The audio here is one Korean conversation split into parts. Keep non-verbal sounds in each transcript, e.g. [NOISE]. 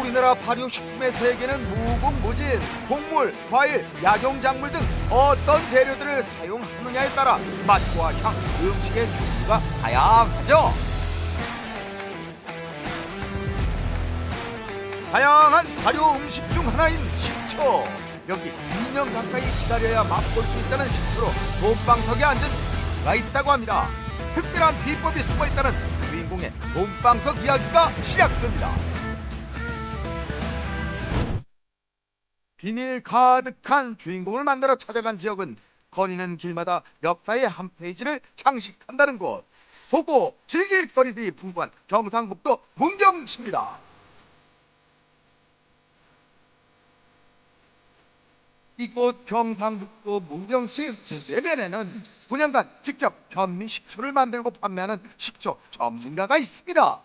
우리나라 발효식품의 세계는 무궁무진 곡물, 과일, 약용작물 등 어떤 재료들을 사용하느냐에 따라 맛과 향, 음식의 종류가 다양하죠. 다양한 발효 음식 중 하나인 식초. 여기 2년 가까이 기다려야 맛볼 수 있다는 식초로 돈방석에 앉은 주가 있다고 합니다. 특별한 비법이 숨어 있다는 주인공의 돈방석 이야기가 시작됩니다. 비밀 가득한 주인공을 만나러 찾아간 지역은 거리는 길마다 역사의 한 페이지를 장식한다는 곳. 보고 즐길 거리들이 풍부한 경상북도 문경시입니다. 이곳 경상북도 문경시 세변에는 분양간 직접 현미 식초를 만들고 판매하는 식초 전문가가 있습니다.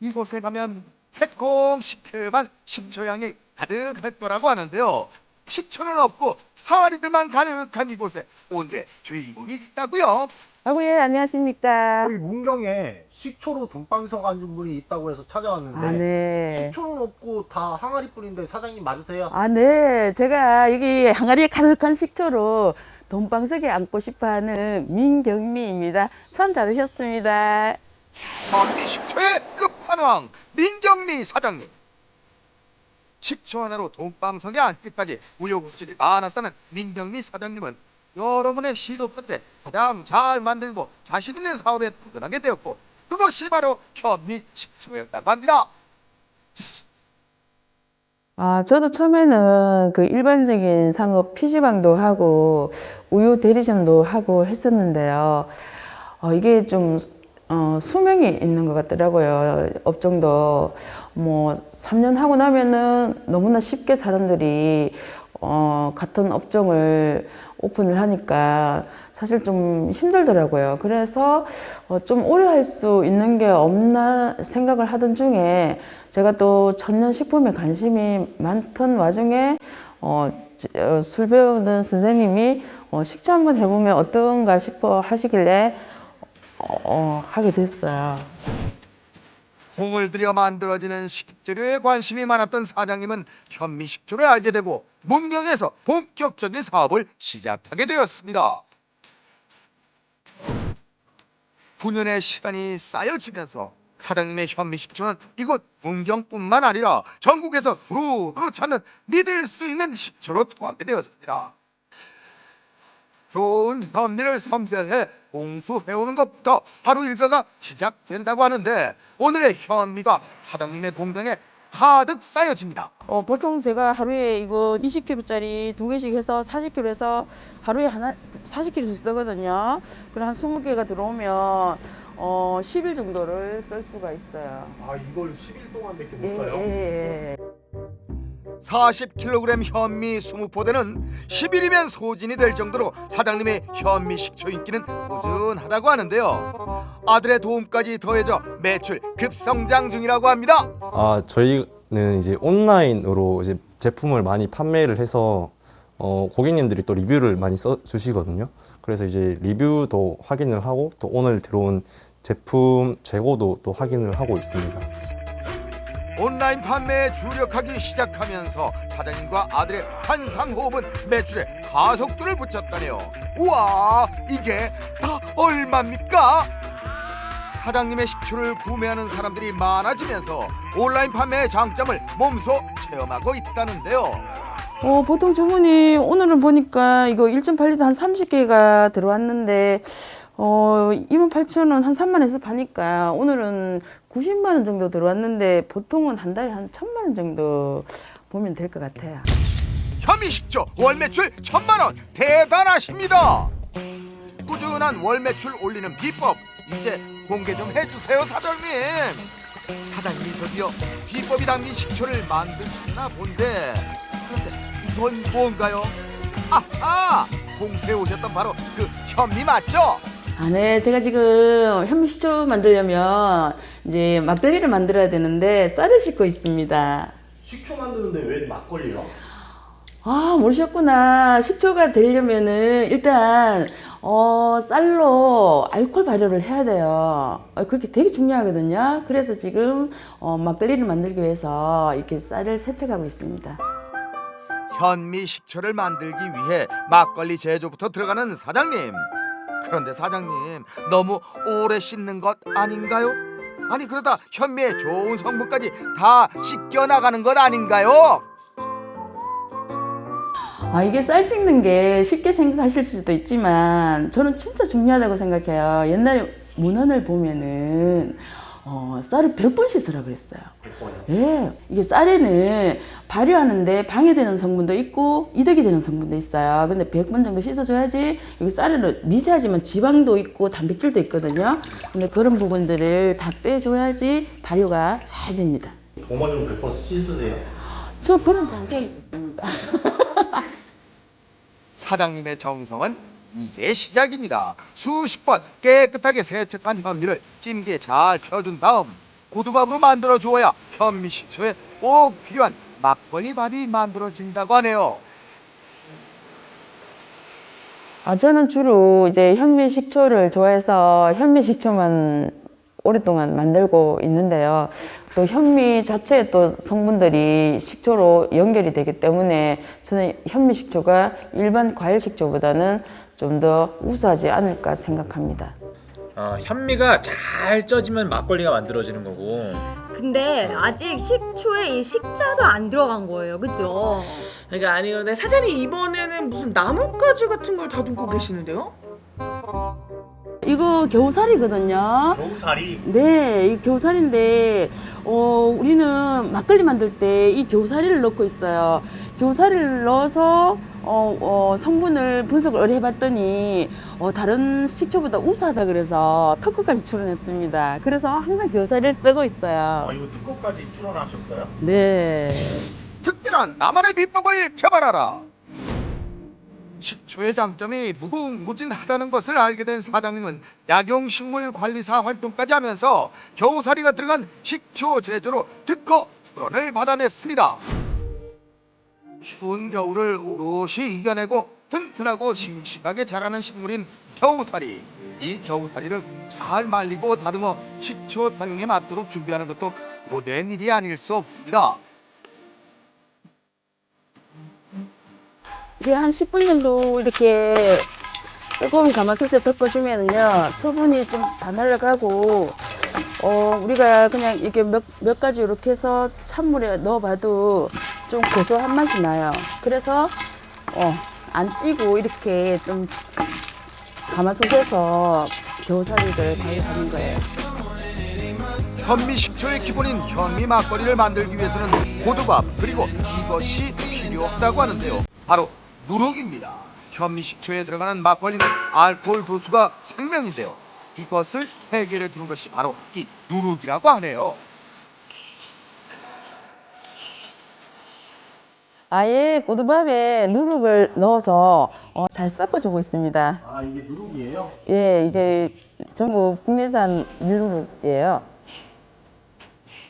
이곳에 가면 새콤 시큼한 식초향이 가득할 거라고 하는데요. 식초는 없고 항아리들만 가득한 이곳에 오늘의 주인공이 있다고요. 아이고 예 안녕하십니까. 여기 문경에 식초로 돈방석 앉은 분이 있다고 해서 찾아왔는데 아 네. 식초는 없고 다 항아리 뿌린데 사장님 맞으세요? 아 네. 제가 여기 항아리에 가득한 식초로 돈방석에 앉고 싶어하는 민경미입니다. 참 잘하셨습니다. 현미 식초의 끝 판왕 민경미 사장님. 식초 하나로 돈방석에 앉기까지 우여곡절이 많았다는 민경미 사장님은 여러분의 시도 끝에 가장 잘 만들고 자신 있는 사업에 도전하게 되었고 그것이 바로 현미 식초였다고 합니다. 아 저도 처음에는 그 일반적인 상업 PC방도 하고 우유 대리점도 하고 했었는데요. 어, 이게 좀 어, 수명이 있는 것 같더라고요. 업종도 뭐 3년 하고 나면은 너무나 쉽게 사람들이 어, 같은 업종을 오픈을 하니까 사실 좀 힘들더라고요. 그래서 어, 좀 오래 할 수 있는 게 없나 생각을 하던 중에 제가 또 천연 식품에 관심이 많던 와중에 어, 지- 어, 술 배우는 선생님이 어, 식초 한번 해보면 어떤가 싶어 하시길래 어, 어, 하게 됐어요. 공을 들여 만들어지는 식재료에 관심이 많았던 사장님은 현미 식초를 알게 되고 문경에서 본격적인 사업을 시작하게 되었습니다. 9년의 시간이 쌓여지면서 사장님의 현미 식초는 이곳 문경뿐만 아니라 전국에서 두루 찾는 믿을 수 있는 식초로 통하게 되었습니다. 좋은 현미를 선별해 공수해오는 것부터 하루 일과가 시작된다고 하는데 오늘의 현미가 사장님의 공장에 가득 쌓여집니다. 어, 보통 제가 하루에 이거 20kg짜리 두 개씩 해서 40kg 해서 하루에 하나 40kg씩 쓰거든요. 그럼 한 20개가 들어오면 어, 10일 정도를 쓸 수가 있어요. 아 이걸 10일 동안 밖에 못 예, 써요? 예, 예. 40kg 현미 20포대는 10일이면 소진이 될 정도로 사장님의 현미 식초 인기는 꾸준하다고 하는데요. 아들의 도움까지 더해져 매출 급성장 중이라고 합니다. 아, 저희는 이제 온라인으로 이제 제품을 많이 판매를 해서 어, 고객님들이 또 리뷰를 많이 써 주시거든요. 그래서 이제 리뷰도 확인을 하고 또 오늘 들어온 제품 재고도 또 확인을 하고 있습니다. 온라인 판매에 주력하기 시작하면서 사장님과 아들의 환상호흡은 매출에 가속도를 붙였다네요. 우와 이게 다 얼마입니까? 사장님의 식초를 구매하는 사람들이 많아지면서 온라인 판매의 장점을 몸소 체험하고 있다는데요. 어, 보통 주문이 오늘은 보니까 이거 1.8리터 한 30개가 들어왔는데 어, 28,000원 한 3만원에서 파니까 오늘은 90만 원 정도 들어왔는데 보통은 한 달에 한 1,000만 원 정도 보면 될 것 같아요. 현미식초 월 매출 천만 원 대단하십니다. 꾸준한 월 매출 올리는 비법 이제 공개 좀 해주세요 사장님. 사장님이 드디어 비법이 담긴 식초를 만드시나 본데 그런데 이건 뭔가요? 아하 공수해 오셨던 바로 그 현미 맞죠? 아, 네. 제가 지금 현미식초 만들려면 이제 막걸리를 만들어야 되는데 쌀을 씻고 있습니다. 식초 만드는데 왜 막걸리요? 아, 모르셨구나. 식초가 되려면은 일단 어, 쌀로 알코올 발효를 해야 돼요. 어, 그게 되게 중요하거든요. 그래서 지금 어, 막걸리를 만들기 위해서 이렇게 쌀을 세척하고 있습니다. 현미 식초를 만들기 위해 막걸리 제조부터 들어가는 사장님. 그런데 사장님 너무 오래 씻는 것 아닌가요? 아니 그러다 현미의 좋은 성분까지 다 씻겨 나가는 것 아닌가요? 아, 이게 쌀 씻는 게 쉽게 생각하실 수도 있지만 저는 진짜 중요하다고 생각해요. 옛날에 문헌을 보면은 어, 쌀을 100번 씻으라 그랬어요. 예. 이게 쌀에는 발효하는데 방해되는 성분도 있고 이득이 되는 성분도 있어요. 근데 100번 정도 씻어줘야지 여기 쌀에는 미세하지만 지방도 있고 단백질도 있거든요. 근데 그런 부분들을 다 빼줘야지 발효가 잘 됩니다. 도마좀 몇번 씻으세요? 저 그런 있습니다. 사장님의 정성은 이제 시작입니다. 수십 번 깨끗하게 세척한 현미를 찜기에 잘 펴준 다음 고두밥으로 만들어 주어야 현미 식초에 꼭 필요한 막걸리 밥이 만들어진다고 하네요. 아, 저는 주로 이제 현미 식초를 좋아해서 현미 식초만 오랫동안 만들고 있는데요. 또 현미 자체의 또 성분들이 식초로 연결이 되기 때문에 저는 현미 식초가 일반 과일 식초보다는 좀 더 우수하지 않을까 생각합니다. 아, 현미가 잘 쪄지면 막걸리가 만들어지는 거고. 근데 아직 식초에 이 식자도 안 들어간 거예요, 그죠? 그러니까 아니 그런데 사장님 이번에는 무슨 나뭇가지 같은 걸 다듬고 계시는데요? 이거 겨우살이거든요. 겨우살이 네, 이 겨우살인데 어, 우리는 막걸리 만들 때 이 겨우살이를 넣고 있어요. 겨우살이를 넣어서 어, 어, 성분을 분석을 오래 해봤더니 어, 다른 식초보다 우수하다 그래서 특허까지 출원했습니다. 그래서 항상 겨우살이를 쓰고 아, 있어요. 이거 특허까지 출원하셨어요? 네. 특별한 나만의 비법을 펴발하라. 식초의 장점이 무궁무진하다는 것을 알게 된 사장님은 약용식물관리사 활동까지 하면서 겨우살이가 들어간 식초 제조로 특허 출원을 받아냈습니다. 추운 겨울을 오롯이 이겨내고 튼튼하고 싱싱하게 자라는 식물인 겨우살이. 이 겨우살이를 잘 말리고 다듬어 식초 사용에 맞도록 준비하는 것도 고된 일이 아닐 수 없습니다. 이게 한 10분 정도 이렇게 뜨거운 가마솥에 덮어주면은요 소분이 좀 다 날아가고 어 우리가 그냥 이렇게 몇, 몇 가지 이렇게 해서 찬물에 넣어봐도 좀 고소한 맛이 나요. 그래서 어 안 찌고 이렇게 좀 가마솥에서 겨우살이를 발효하는 거예요. 현미 식초의 기본인 현미 막걸리를 만들기 위해서는 고두밥 그리고 이것이 필요 없다고 하는데요. 바로 누룩입니다. 현미 식초에 들어가는 막걸리는 알코올 도수가 생명인데요. 이것을 해결해 주는 것이 바로 이 누룩이라고 하네요. 아예 고두밥에 누룩을 넣어서 어, 잘 섞어주고 있습니다. 아 이게 누룩이에요? 예, 이게 전부 국내산 밀누룩이에요.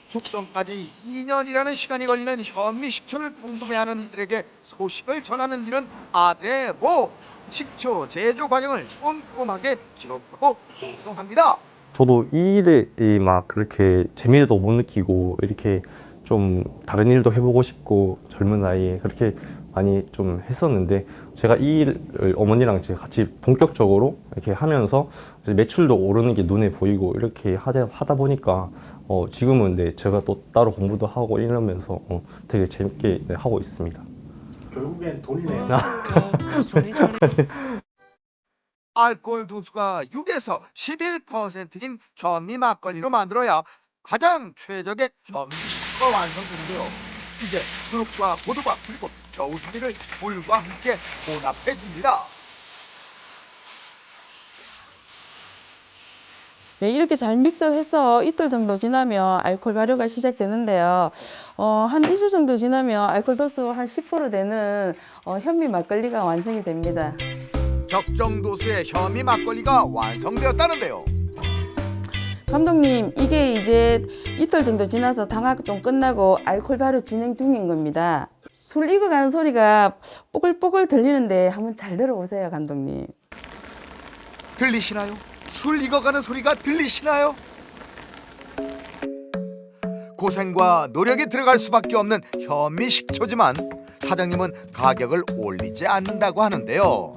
숙성까지 2년이라는 시간이 걸리는 현미 식초를 궁금해하는 이들에게 소식을 전하는 일은 아대모 식초 제조 과정을 꼼꼼하게 기록하고 보도합니다. 저도 이 일에 이막 그렇게 재미도 못 느끼고 이렇게 좀 다른 일도 해보고 싶고 젊은 나이에 그렇게 많이 좀 했었는데 제가 이 일을 어머니랑 같이 본격적으로 이렇게 하면서 매출도 오르는 게 눈에 보이고 이렇게 하다 보니까 어, 지금은 네, 제가 또 따로 공부도 하고 이러면서 어, 되게 재밌게 네, 하고 있습니다. 결국엔 돈이네요. [LAUGHS] 알코올 도수가 6에서 11%인 현미 막걸리로 만들어야 가장 최적의 식초가 완성되는데요. 이제 누룩과 고두밥 그리고 겨우살이를 물과 함께 혼합해 줍니다. 네, 이렇게 잘 믹서해서 이틀 정도 지나면 알코올 발효가 시작되는데요. 어, 한 2주 정도 지나면 알코올 도수 한 10% 되는 어, 현미 막걸리가 완성이 됩니다. 적정 도수의 현미 막걸리가 완성되었다는데요. 감독님, 이게 이제 이틀 정도 지나서 당화가 좀 끝나고 알코올 발효 진행 중인 겁니다. 술 익어가는 소리가 뽀글뽀글 들리는데 한번 잘 들어보세요, 감독님. 들리시나요? 술 익어가는 소리가 들리시나요? 고생과 노력이 들어갈 수밖에 없는 현미 식초지만 사장님은 가격을 올리지 않는다고 하는데요.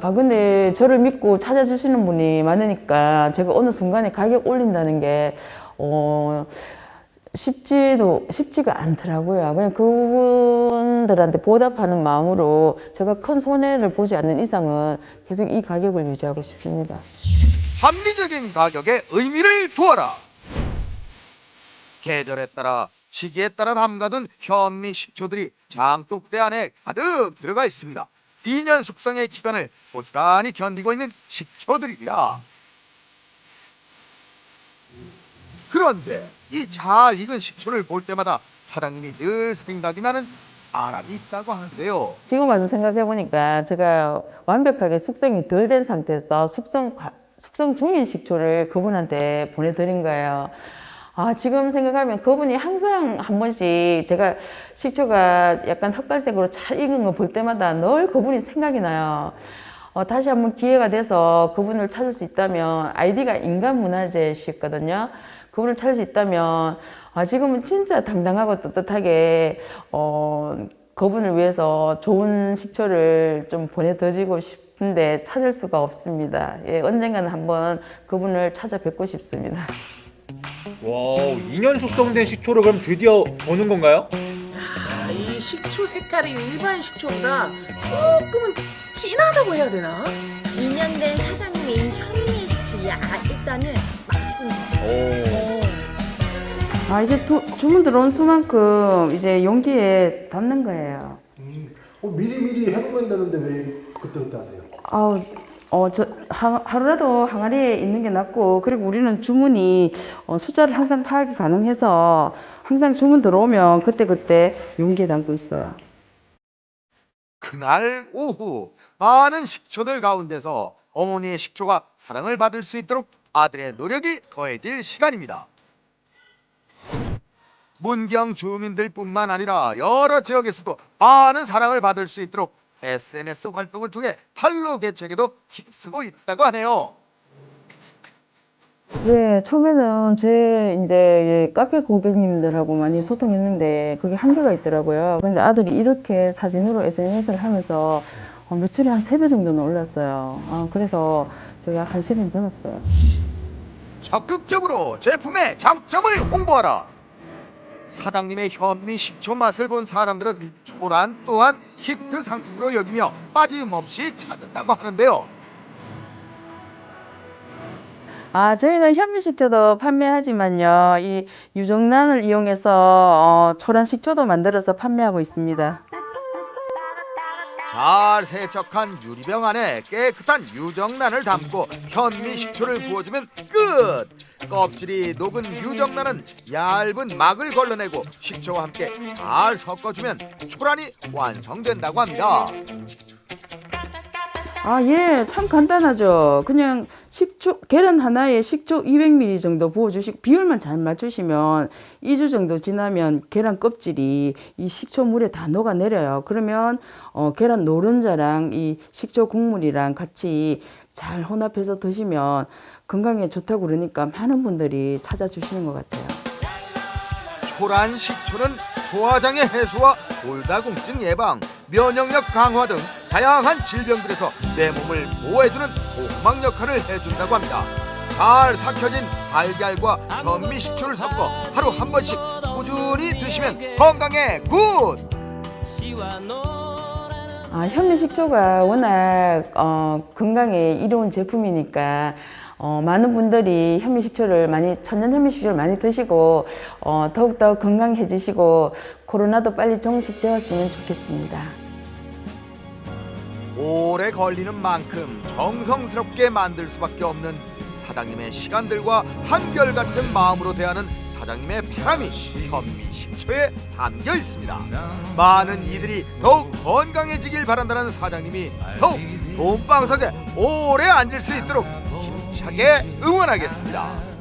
아 근데 저를 믿고 찾아주시는 분이 많으니까 제가 어느 순간에 가격 올린다는 게 어, 쉽지도 쉽지가 않더라고요. 그냥 그분들한테 보답하는 마음으로 제가 큰 손해를 보지 않는 이상은 계속 이 가격을 유지하고 싶습니다. 합리적인 가격에 의미를 두어라. 계절에 따라 시기에 따라 담가둔 현미 식초들이 장독대 안에 가득 들어가 있습니다. 2년 숙성의 기간을 고스란히 견디고 있는 식초들이라. 그런데 이 잘 익은 식초를 볼 때마다 사장님이 늘 생각이 나는 사람이 있다고 하는데요. 지금 와서 생각해 보니까 제가 완벽하게 숙성이 덜 된 상태에서 숙성 과- 숙성 중인 식초를 그분한테 보내드린 거예요. 아 지금 생각하면 그분이 항상 한 번씩 제가 식초가 약간 흑갈색으로 잘 익은 거 볼 때마다 늘 그분이 생각이 나요. 어, 다시 한번 기회가 돼서 그분을 찾을 수 있다면 아이디가 인간문화재시거든요. 그분을 찾을 수 있다면 아, 지금은 진짜 당당하고 떳떳하게 어, 그분을 위해서 좋은 식초를 좀 보내드리고 싶은데 찾을 수가 없습니다. 예, 언젠가는 한번 그분을 찾아뵙고 싶습니다. 와 2년 숙성된 식초를 그럼 드디어 보는 건가요? 아, 이 식초 색깔이 일반 식초보다 조금은 진하다고 해야 되나? 2년 된 사장님의 이 현미 식초. 야 일단은. 아 이제 주문 들어온 수만큼 이제 용기에 담는 거예요. 어, 미리미리 해놓으면 되는데 왜 그때그때 하세요? 아우, 어, 저, 하, 하루라도 항아리에 있는 게 낫고, 그리고 우리는 주문이 어, 숫자를 항상 파악이 가능해서 항상 주문 들어오면 그때 그때 용기에 담고 있어요. 그날 오후 많은 식초들 가운데서 어머니의 식초가 사랑을 받을 수 있도록 아들의 노력이 더해질 시간입니다. 문경 주민들 뿐만 아니라 여러 지역에서도 많은 사랑을 받을 수 있도록 SNS 활동을 통해 탈로 개척에도 힘쓰고 있다고 하네요. 네, 처음에는 제 이제 이 카페 고객님들하고 많이 소통했는데 그게 한계가 있더라고요. 근데 아들이 이렇게 사진으로 SNS를 하면서 어, 매출이 한세배 정도는 올랐어요. 아, 그래서 제가 한시름 들었어요. 적극적으로 제품의 장점을 홍보하라. 사장님의 현미 식초 맛을 본 사람들은 초란 또한 히트 상품으로 여기며 빠짐없이 찾는다고 하는데요. 아, 저희는 현미식초도 판매하지만요. 이 유정란을 이용해서 어, 초란 식초도 만들어서 판매하고 있습니다. 잘 세척한 유리병 안에 깨끗한 유정란을 담고 현미 식초를 부어주면 끝. 껍질이 녹은 유정란은 얇은 막을 걸러내고 식초와 함께 잘 섞어주면 초란이 완성된다고 합니다. 아, 예, 참 간단하죠. 그냥 식초, 계란 하나에 식초 200ml 정도 부어주시고, 비율만 잘 맞추시면 2주 정도 지나면 계란 껍질이 이 식초 물에 다 녹아내려요. 그러면 어, 계란 노른자랑 이 식초 국물이랑 같이 잘 혼합해서 드시면 건강에 좋다고 그러니까 많은 분들이 찾아주시는 것 같아요. 초란 식초는 소화장애 해소와 골다공증 예방, 면역력 강화 등 다양한 질병들에서 내 몸을 보호해주는 보호막 역할을 해준다고 합니다. 잘 삭혀진 달걀과 현미 식초를 섞어 하루 한 번씩 꾸준히 드시면 건강에 굿! 아, 현미 식초가 워낙 어, 건강에 이로운 제품이니까 어, 많은 분들이 현미식초를 많이 천연 현미식초를 많이 드시고 어, 더욱더 건강해지시고 코로나도 빨리 종식되었으면 좋겠습니다. 오래 걸리는 만큼 정성스럽게 만들 수밖에 없는 사장님의 시간들과 한결같은 마음으로 대하는 사장님의 바람이 현미 식초에 담겨 있습니다. 많은 이들이 더욱 건강해지길 바란다는 사장님이 더욱 돈방석에 오래 앉을 수 있도록 힘차게 응원하겠습니다.